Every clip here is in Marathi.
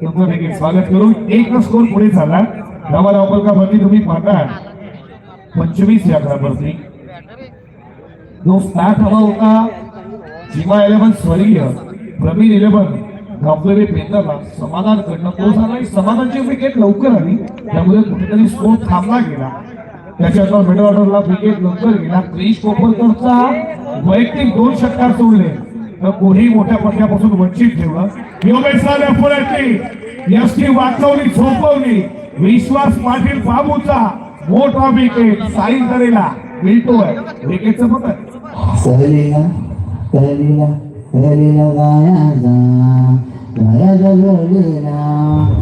तुमचं देखील स्वागत करू. एक स्कोर पुढे झाला. धावा धावपलका भरती तुम्ही पाहता. पंचवीस या घरावरती. जो स्टार्ट हवा होता जिमा इलेव्हन स्वर्गीय. प्रवीण इलेव्हन गावकरी पेंदरला समाधान करणं. तो झाला आणि समाधानची विकेट लवकर आली. त्यामुळे कुठेतरी स्कोर थांबला गेला. त्याच्यानंतर मिडल ऑर्डरला विकेट लवकर गेला. क्रिश कोपरकरचा वैयक्तिक दोन षटकार सोडले. कोणी मोठ्या पडद्यापासून वंचित ठेवलं योगेशला लेफ्टवरती यशनी वाचवली झोपवली. विश्वास पाटील बाबूचा मोठा विकेट साईल करेला मिळतोय. विकेटचं पतन सहलीला सहलीला सहलीला गाया जा. गायाचा सहलीला.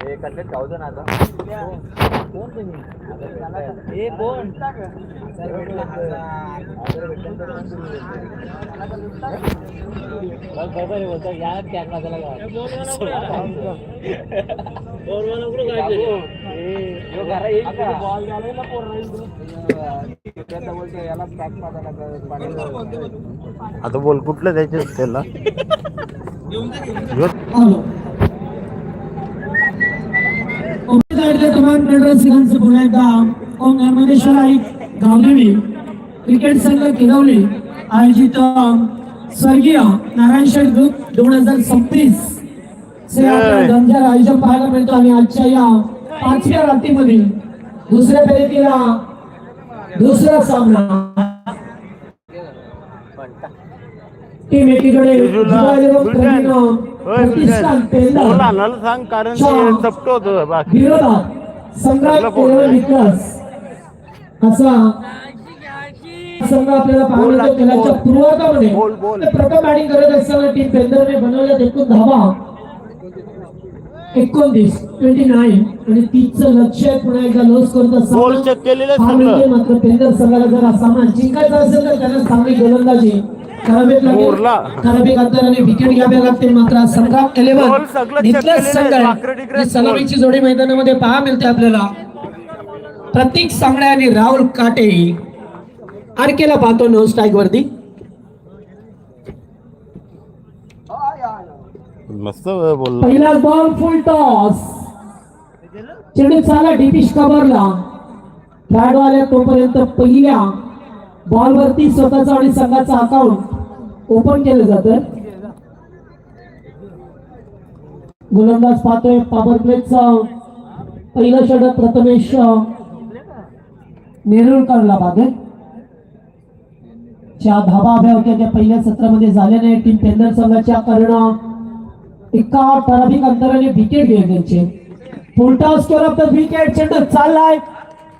खेळाच्या उत्तरार्धामध्ये मायक्रोफोनवर धन्यवाद तू इंग्लिश लय भारी बोलतो तो चेतू तू कॅमेरावाल्याला द्यायला आता बोल कुठलं द्यायचं त्याला? ह्यो- उमेदवारांच्या कमान प्रदर्शकांचं पुन्हा एकदा ओम नर्मदेश्वर आई गावदेवी क्रिकेट संघ किरवली आयोजित स्वर्गीय नारायण शेठ ग्रुप दोन हजार सव्वीस से दमदार आयोजन पाहायला मिळतो आणि आजच्या या पाचव्या रात्रीमध्ये दुसऱ्या फेरीतील दुसरा सामना टीम एकीकडे आणायला सांग कारण. चपट होतं बाकी. केवळ विकास. असा. संघ आपल्याला पाहायला प्रथम बॅटिंग करत असताना टीम एकूण धावा. एकोणतीस ट्वेंटी नाईन आणि तीसचं लक्ष पुन्हा एकदा लॉस करत सगळं. मात्र पेंदर संघाला जर हा सामना जिंकायचा असेल तर त्यांना चांगली गोलंदाजी. करावीच लागेल. मोरला. ठराविक अंतराने विकेट घ्यावे लागते मात्र इलेव्हन सगळं इथलाच संघ आहे. सलामीची जोडी मैदानामध्ये पहा मिळते आपल्याला. प्रतीक सांगडे आणि राहुल काटे. आरकेला पाहतो नो स्ट्राईक वरती. मस्त बोल. पहिला बॉल फुल टॉस चेंडू चाला डिपिश कव्हरला खेळाडू आल्या तोपर्यंत पहिल्या बॉल वरती स्वतःचा आणि संघाचा अकाउंट ओपन केलं जातं. गोलंदाज पाहतोय पॉवर प्लेटचा पहिलं षटक प्रथमेश नेरुळकरला पाहतोय ज्या धाबा हव्या होत्या त्या पहिल्या सत्रामध्ये झाल्या नाही. टीम पेंदर संघाच्या कर्ण एका ठराविक अंतराने विकेट घेतल्याचे फुलटा स्कोर ऑफ द विकेट चेंडू चाललाय.